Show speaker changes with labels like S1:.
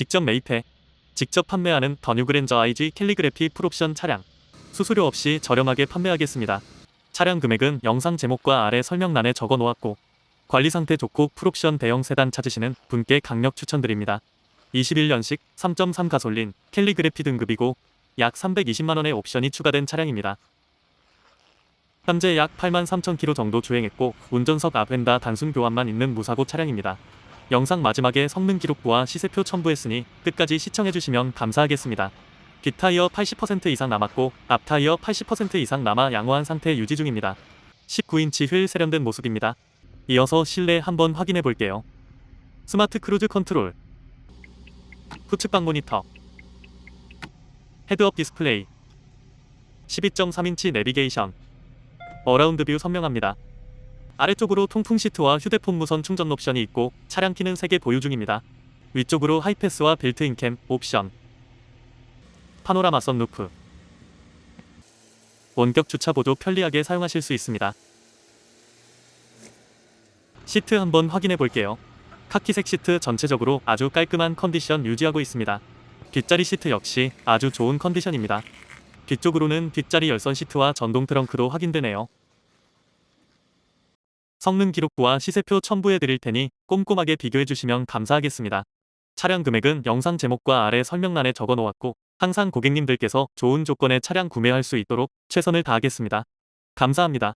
S1: 직접 매입해 직접 판매하는 더 뉴그랜저 IG 캘리그래피 풀옵션 차량 수수료 없이 저렴하게 판매하겠습니다. 차량 금액은 영상 제목과 아래 설명란에 적어 놓았고 관리 상태 좋고 풀옵션 대형 세단 찾으시는 분께 강력 추천드립니다. 21년식 3.3 가솔린 캘리그래피 등급이고 약 320만원의 옵션이 추가된 차량입니다. 현재 약 8만 3천 킬로 정도 주행했고 운전석 앞 휀다 단순 교환만 있는 무사고 차량입니다. 영상 마지막에 성능 기록부와 시세표 첨부했으니 끝까지 시청해주시면 감사하겠습니다. 뒷타이어 80% 이상 남았고 앞타이어 80% 이상 남아 양호한 상태 유지 중입니다. 19인치 휠 세련된 모습입니다. 이어서 실내 한번 확인해 볼게요. 스마트 크루즈 컨트롤 후측방 모니터 헤드업 디스플레이 12.3인치 내비게이션 어라운드 뷰 선명합니다. 아래쪽으로 통풍 시트와 휴대폰 무선 충전 옵션이 있고 차량 키는 3개 보유 중입니다. 위쪽으로 하이패스와 빌트인 캠 옵션 파노라마 선루프 원격 주차 보조 편리하게 사용하실 수 있습니다. 시트 한번 확인해 볼게요. 카키색 시트 전체적으로 아주 깔끔한 컨디션 유지하고 있습니다. 뒷자리 시트 역시 아주 좋은 컨디션입니다. 뒤쪽으로는 뒷자리 열선 시트와 전동 트렁크도 확인되네요. 성능 기록부와 시세표 첨부해 드릴 테니 꼼꼼하게 비교해 주시면 감사하겠습니다. 차량 금액은 영상 제목과 아래 설명란에 적어 놓았고 항상 고객님들께서 좋은 조건의 차량 구매할 수 있도록 최선을 다하겠습니다. 감사합니다.